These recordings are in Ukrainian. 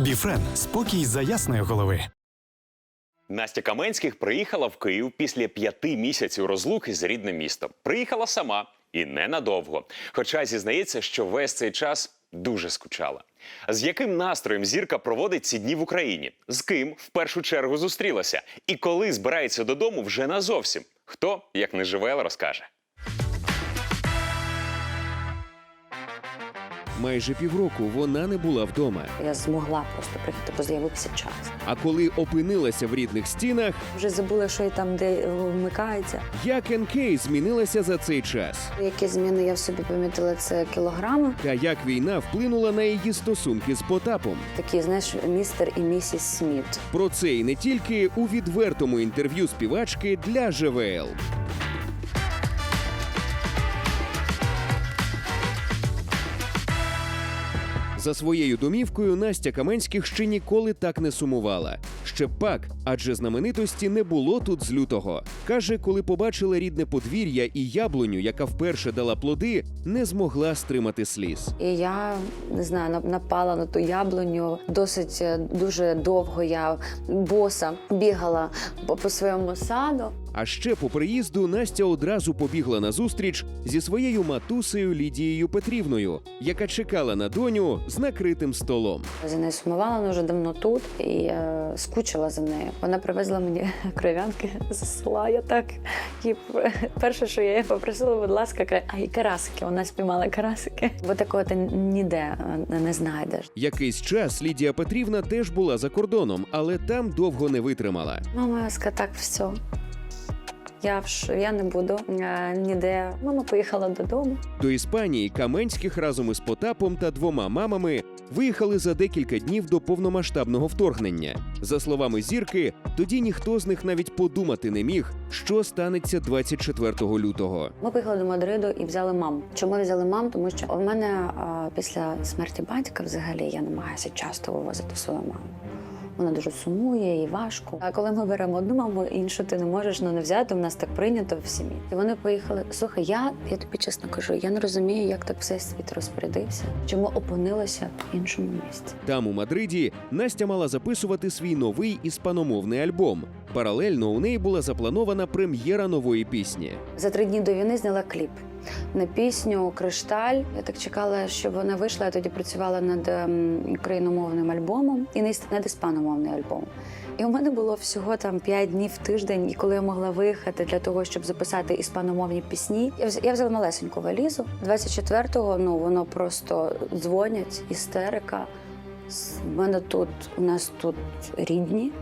Біфрен спокій за ясної голови. Настя Каменських приїхала в Київ після п'яти місяців розлуки з рідним містом. Приїхала сама і ненадовго. Хоча зізнається, що весь цей час дуже скучала. З яким настроєм зірка проводить ці дні в Україні? З ким в першу чергу зустрілася? І коли збирається додому вже назовсім? Хто, як не живе, розкаже. Майже півроку вона не була вдома. Я змогла просто приїхати, бо з'явився час. А коли опинилася в рідних стінах, Вже забула, що і там, де вмикається. як НК змінилася за цей час, Які зміни я в собі помітила, це кілограми. та як війна вплинула на її стосунки з Потапом. Такі, знаєш, містер і місіс Сміт. Про це і не тільки у відвертому інтерв'ю співачки для ЖВЛ. За своєю домівкою Настя Каменських ще ніколи так не сумувала. Ще пак, адже знаменитості не було тут з лютого. Каже, коли побачила рідне подвір'я і яблуню, яка вперше дала плоди, не змогла стримати сліз. І я не знаю, напала на ту яблуню. Досить е, дуже довго я боса бігала по, по своєму саду. А ще по приїзду Настя одразу побігла на зустріч зі своєю матусею Лідією Петрівною, яка чекала на доню з накритим столом. За нею сумувала, вона вже давно тут і е, скучила за нею. Вона привезла мені кров'янки з села. Я так і перше, що я попросила, будь ласка, кра- а і карасики. Вона спіймала карасики. Бо такого ти ніде е, не знайдеш. Якийсь час Лідія Петрівна теж була за кордоном, але там довго не витримала. Мама сказала, так, все. Я ш- я не буду е, ніде. Мама поїхала додому. До Іспанії Каменських разом із Потапом та двома мамами виїхали за декілька днів до повномасштабного вторгнення. За словами зірки, тоді ніхто з них навіть подумати не міг, що станеться 24 лютого. Ми поїхали до Мадриду і взяли маму. Чому взяли маму? Тому що у мене а, після смерті батька взагалі я намагаюся часто вивозити свою маму. Вона дуже сумує і важко. А коли ми беремо одну маму, іншу ти не можеш ну, не взяти. У нас так прийнято в сім'ї. І вони поїхали. Слухай, я, я тобі чесно кажу, я не розумію, як так все світ розпорядився, чому опинилася в іншому місці. Там, у Мадриді, Настя мала записувати свій новий іспаномовний альбом. Паралельно у неї була запланована прем'єра нової пісні. За три дні до війни зняла кліп на пісню Кришталь. Я так чекала, щоб вона вийшла. Я тоді працювала над ем, україномовним альбомом і над над іспаномовний альбом. І у мене було всього там 5 днів в тиждень, і коли я могла виїхати для того, щоб записати іспаномовні пісні, я вз- я взяла малесеньку валізу. 24-го, ну воно просто дзвонять, істерика. В мене тут у нас тут рідні.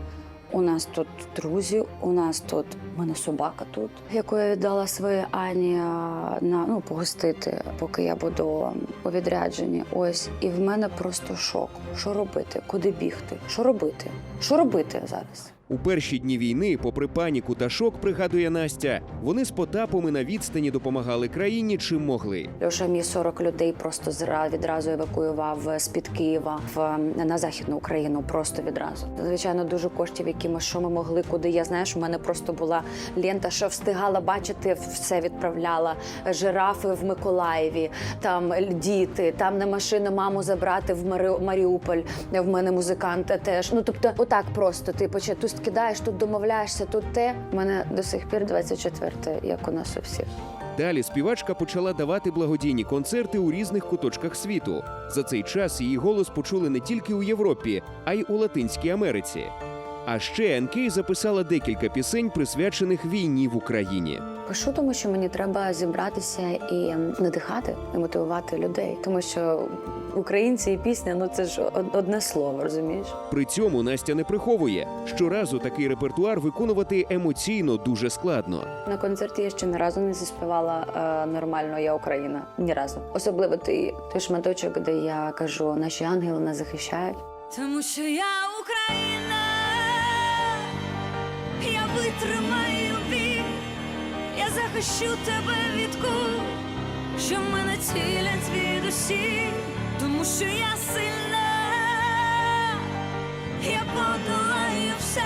У нас тут друзі, у нас тут у мене собака тут, яку я віддала своїй Ані на ну погостити, поки я буду у відрядженні. Ось і в мене просто шок. Що робити? Куди бігти? Що робити? Що робити зараз? У перші дні війни, попри паніку та шок, пригадує Настя, вони з Потапом і на відстані допомагали країні чим могли. Льоша мій 40 людей просто відразу евакуював з під Києва в на західну Україну. Просто відразу. Звичайно, дуже коштів, які ми що ми могли, куди я знаєш. У мене просто була лента, що встигала бачити, все відправляла. Жирафи в Миколаєві, там діти, там на машину маму забрати в Маріуполь. В мене музикант теж. Ну тобто, отак просто ти поче кидаєш, тут домовляєшся, тут те. У мене до сих пір 24 як у нас у всіх. Далі співачка почала давати благодійні концерти у різних куточках світу. За цей час її голос почули не тільки у Європі, а й у Латинській Америці. А ще НК записала декілька пісень, присвячених війні в Україні. Пишу, тому що мені треба зібратися і надихати і мотивувати людей, тому що українці і пісня ну це ж одне слово, розумієш? При цьому Настя не приховує. Щоразу такий репертуар виконувати емоційно дуже складно. На концерті я ще ні разу не заспівала е, нормально Я Україна. Ні разу. Особливо той, той шматочок, де я кажу, наші ангели нас захищають. Тому що я Україна, я витримаю бій, я захищу тебе від кул, що мене цілять від усі, тому що я сильна, я подолаю все.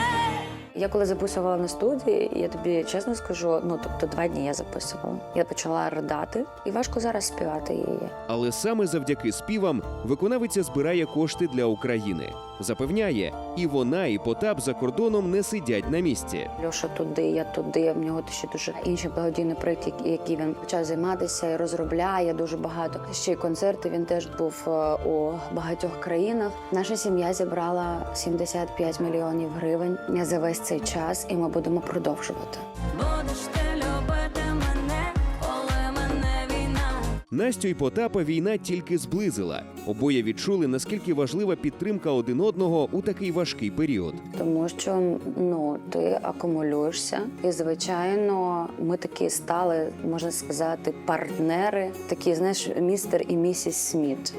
Я коли записувала на студії, я тобі чесно скажу, ну тобто два дні я записувала. Я почала ридати, і важко зараз співати її. Але саме завдяки співам виконавиця збирає кошти для України. Запевняє, і вона, і Потап за кордоном не сидять на місці. Льоша туди, я туди. В нього ще дуже інші благодійні проекти, які- які він почав займатися і розробляє дуже багато. Ще й концерти. Він теж був е, у багатьох країнах. Наша сім'я зібрала 75 мільйонів гривень за весь цей час, і ми будемо продовжувати. Будеш ти любити мене, коли мене війна. Настю і Потапа війна тільки зблизила. Обоє відчули, наскільки важлива підтримка один одного у такий важкий період. Тому що ну ти акумулюєшся, і звичайно, ми такі стали, можна сказати, партнери, такі, знаєш, містер і місіс Сміт.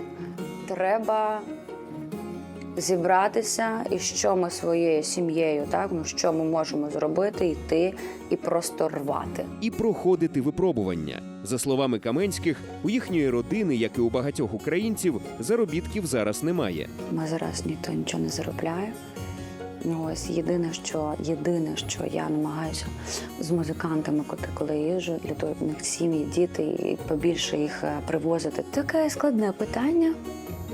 Треба зібратися, і що ми своєю сім'єю, так ну що ми можемо зробити, йти і просто рвати. і проходити випробування. За словами Каменських, у їхньої родини, як і у багатьох українців, заробітків зараз немає. Ми зараз ніхто нічого не заробляє. Ну, ось єдине, що єдине, що я намагаюся з музикантами, коли, коли їжджу, для того, в них сім'ї, діти, і побільше їх е, привозити. Таке складне питання.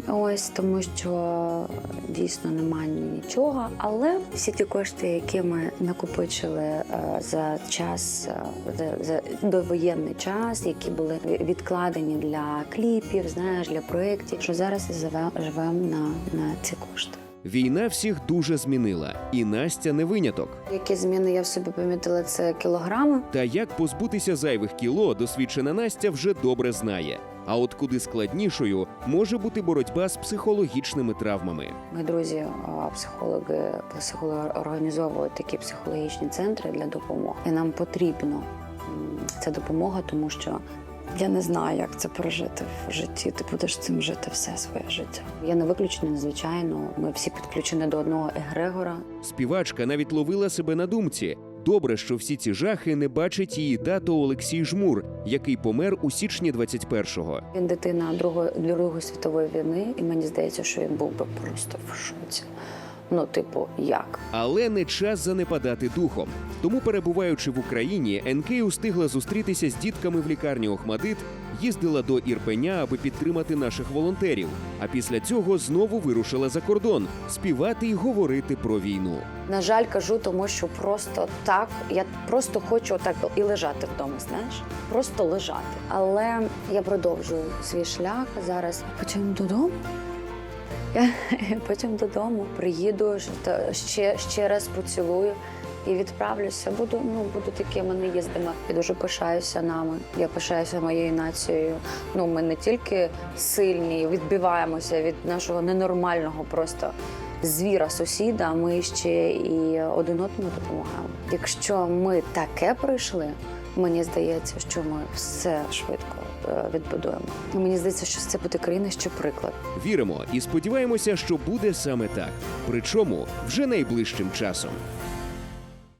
Ось тому, що дійсно немає нічого. Але всі ті кошти, які ми накопичили е, за час, е, за, за довоєнний час, які були відкладені для кліпів, знаєш, для проєктів, що зараз живемо на, на ці кошти. Війна всіх дуже змінила, і Настя не виняток. Які зміни я в собі помітила, це кілограми. Та як позбутися зайвих кіло, досвідчена Настя вже добре знає. А от куди складнішою може бути боротьба з психологічними травмами. Мої друзі, психологи, психологи організовують такі психологічні центри для допомоги. І нам потрібно ця допомога, тому що я не знаю, як це пережити в житті. Ти будеш цим жити все своє життя. Я не виключена, звичайно. Ми всі підключені до одного егрегора. Співачка навіть ловила себе на думці. Добре, що всі ці жахи не бачить її тато Олексій Жмур, який помер у січні 21-го. Він дитина Другої, Другої світової війни, і мені здається, що він був би просто в шоці. Ну, типу, як? Але не час занепадати духом. Тому, перебуваючи в Україні, НК устигла зустрітися з дітками в лікарні Охмадит, їздила до Ірпеня, аби підтримати наших волонтерів. А після цього знову вирушила за кордон співати й говорити про війну. На жаль, кажу, тому що просто так. Я просто хочу так і лежати вдома, знаєш, просто лежати. Але я продовжую свій шлях. Зараз потім додому. Я потім додому приїду ще, ще раз поцілую і відправлюся. Буду ну буду такими неїздами. Я дуже пишаюся нами. Я пишаюся моєю нацією. Ну ми не тільки сильні, відбиваємося від нашого ненормального просто звіра сусіда. Ми ще і один одному допомагаємо. Якщо ми таке пройшли, мені здається, що ми все швидко відбудуємо. І Мені здається, що це буде країна, що приклад. Віримо і сподіваємося, що буде саме так. Причому вже найближчим часом.